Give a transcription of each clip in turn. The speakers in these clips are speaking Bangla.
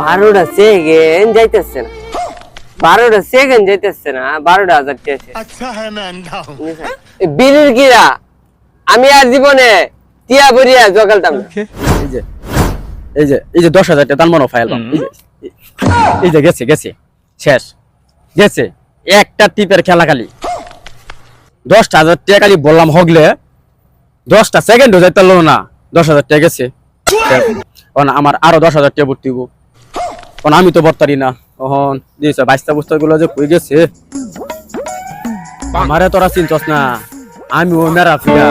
বারোটা সেকেন্ড যাইতেছে না। বারোটা সেকেন্ড যাইতেছে না বারোটা হাজার বিড়ির কিরা আমি আর জীবনে টিয়া বরিয়া জগালতাম এই যে এই যে এই যে দশ হাজারটা টাকা তার ফাইল এই যে গেছে গেছে শেষ। গেছে একটা টিপের খেলা খালি। দশটা হাজার টাকা খালি বললাম হগলে। দশটা সেকেন্ড হয়ে যাইতে না। দশ হাজার টাকা গেছে। আমার আরও দশ হাজার টাকা ভর্তি কারণ আমি তো বর্তারি না। তখন বাইশটা বস্তা গুলো যে কই গেছে? আমারে তোরা চিনছস না। আমি ও মেরা ফিয়া।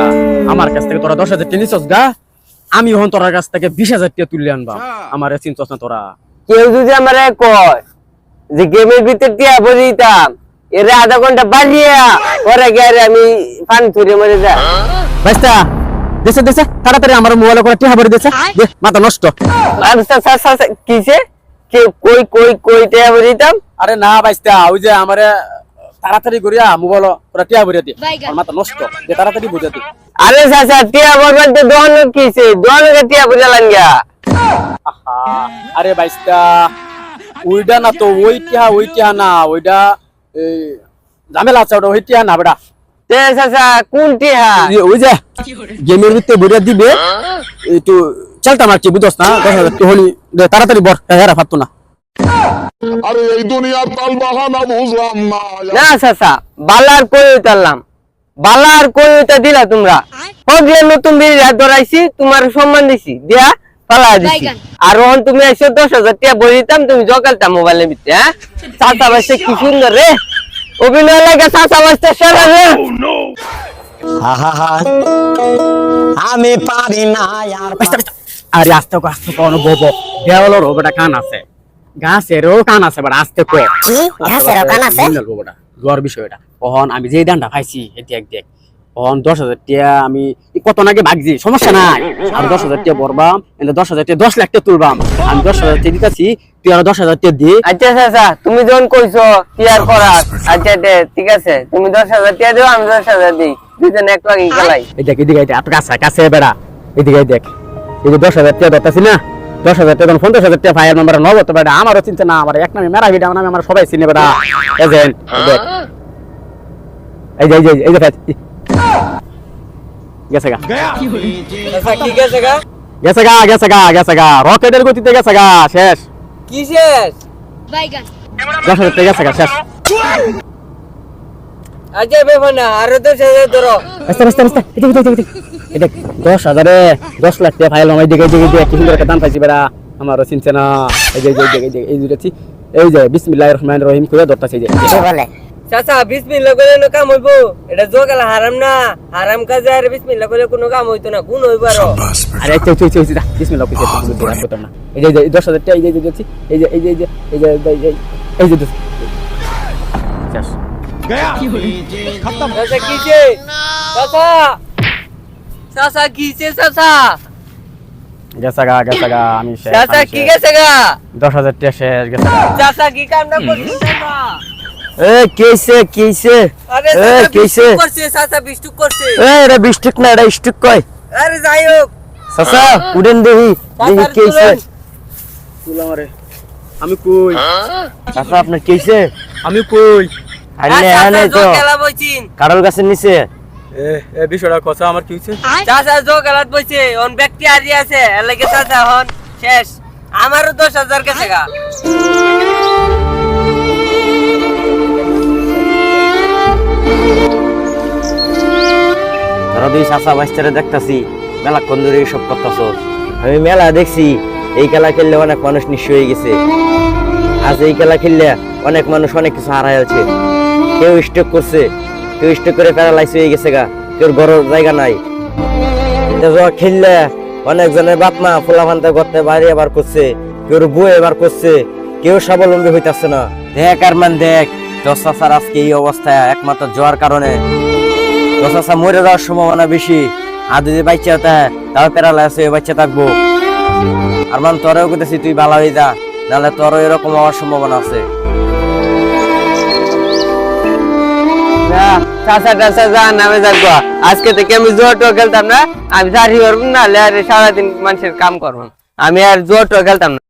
আমার কাছ থেকে তোরা দশ হাজার টাকা নিছস গা। আমি হন তোর কাছ থেকে বিশ হাজার টাকা তুলে আনবা। আমারে চিনছস না তোরা। কেউ যদি আমার কয় যে গেমের ভিতর এর আধা ঘণ্টা বাজিয়া পরে গিয়ে আমি পানি ধরে মরে যা বাইস্তা দেশে দেশে তাড়াতাড়ি আমার মোবাইল করে টিহা ভরে দিয়েছে মাথা নষ্ট। কিসে? কই কই কই টিয়া বরিতাম আরে না বাইস্তা ওই যে আমারে তাড়াতাড়ি করিয়া মোবাইল করে টিহা ভরে আমার মাথা নষ্ট দে তাড়াতাড়ি বুঝে দে আরে চাচা টিয়া বরবার তো দোয়ান কিসে দোয়ান টিয়া বুঝালান গা আহা, আরে বাইস্তা ওইটা না তো ওই টিহা ওই টিহা না ওইটা এই ঝামেলা আছে ওটা ওই না বেটা। তে চাচা কোন টিয়া? ওই যে গেমের ভিতরে ভরে দিবে এই তো চলতাম আর কি বুঝছ না হলি দে, তাড়াতাড়ি বর হেরা ফাটতো না। আরে এই দুনিয়ার তাল বাহানা বুঝলাম না। না চাচা বালার কই উতারলাম? বালার কই উতা দিলা তোমরা? হগলে নতুন বিড়ি হাত ধরাইছি তোমার সম্মান দিছি। দিয়া পালা দিছি। আর ওহন তুমি এসে দশ হাজার টাকা বলিতাম তুমি জগালতাম মোবাইলের ভিতরে হ্যাঁ? চাচা কি সুন্দর রে? অভিনয় লাগে চাচা বাসতে সেরা রে। আমি পারি না আর আরে আস্তে আস্তে কো অনুভব দেওয়ালের ওটা কান আছে। গাছেরও কান আছে বাট আস্তে কো কি গাছেরও কান আছে? জ্বর বিষয়টা ওহন আমি যেই দানটা পাইছি এটি এক দেখ। ওহন দশ হাজার টিয়া আমি কত নাকি ভাগছি সমস্যা নাই। আমি দশ হাজার টিয়া বরবাম এনে দশ হাজার টিয়া দশ লাখ টাকা তুলবাম। আমি দশ হাজার টিয়া দিতেছি তুই আর দশ হাজার টিয়া দি। আচ্ছা চাচা তুমি যখন কইছো করার আচ্ছা দে, ঠিক আছে তুমি দশ হাজার টাকা দিও আমি দশ হাজার দিই। দুজন এক লাগে খেলাই এই দেখ এদিকে এত কাছে কাছে বেড়া। এদিকে দেখ। এই যে দশ হাজার টাকা ধরতেছি না দশ হাজার টাকা পঞ্চাশ হাজার টাকা ফাইল নাম্বার নগদ বেড়া আমারও চিনছে না আমার এক নামে মেরা ভিডিও নামে আমার সবাই চিনে বেড়া এজেন্ট এই যে এই যে এই যে গেছে গা। আচ্ছা আছে গা? গেছে গা গেছে গা গেছে গা। রকেটের গতিতে গেছে গা শেষ। কি শেষ? দশ হাজার টাকা গেছে গা শেষ। আচ্ছা না আরও দশ হাজার ধরো আস্তে আস্তে আস্তে এদিকে এদিকে এদিকে এদিকে দশ হাজারে দশ লাখ টাকা ফাইল আমার এদিকে এদিকে কি সুন্দর একটা দাম পাইছি বেড়া আমারও চিনছে না এই যে এই যে এই যে এই যে এই যে এই যে বিসমিল্লাহির রহমানির রহিম করে ধরতাছি যে বলে চাচা বিসমিল্লাহ করে no কাম হইবো এটা জোগাল হারাম না হারাম কাজে আর বিসমিল্লাহ করে কোনো কাম হইতো না কোন হইবো আরও আরে চল চল চল বিসমিল্লাহ কইছে তো বুঝতে আর না এই যে এই যে দশ হাজার টাকা এই যে এই যে এই যে এই যে এই যে এই যে এই যে যে দশ- শেষ চাচা কিছে চাচা চাচা কিছে গেছে গা গেছে গা আমি শেষ চাচা কি। গেছে গা? দশ হাজার টাকা শেষ গেছে চাচা কি করছিস চাচা? এ কেছে কেছে আরে এ চাচা কেছে বিস্টুক করছে চাচা বিস্টুক করছে। এ এটা বিস্টিক না এটা স্টিক কয়? আরে যাই হোক। সাসা উডেন দেহি দেহি। তুলামারে আমি কই? চাচা আপনার কেছে আমি কই? আর আরে চাচা আনে তো খেলা বইছিন কারোর কাছে নিছে? এ এ বিষয়টা কথা আমার কি হইছে? চাচা জো খেলাত বইছে অন ব্যক্তি হারি আছে এর চাচা হন শেষ। আমারও দশ হাজার গা। ধরো দুই চাচা বাইস্তারে দেখতাছি মেলাক্ষণ ধরে এইসব করতেছ। আমি মেলা দেখছি এই খেলা খেললে অনেক মানুষ নিঃস্ব হয়ে গেছে। আজ এই খেলা খেললে অনেক মানুষ অনেক কিছু হারাই আছে। কেউ স্ট্রোক করছে, কেউ স্ট্রোক করে প্যারালাইজ হয়ে গেছে গা কেউ বড় জায়গা নাই। খেললে অনেক জনের বাপ মা ফুলাফান্তে করতে বাইরে এবার করছে কেউ বউ এবার করছে, কেউ স্বাবলম্বী হইতাছে না। দেখ আর মান দেখ দশ চাচার আজকে এই অবস্থা একমাত্র জ্বর কারণে। দশ চাচা মরে যাওয়ার সম্ভাবনা বেশি, আর যদি বাচ্চা থাকে তাও প্যারালাইজ হয়ে বাচ্চা থাকব। আর মান তোরেও করতেছি তুই ভালো হয়ে যা, নাহলে তোরও এরকম হওয়ার সম্ভাবনা আছে। আমি আর জোর টো খেলতাম না।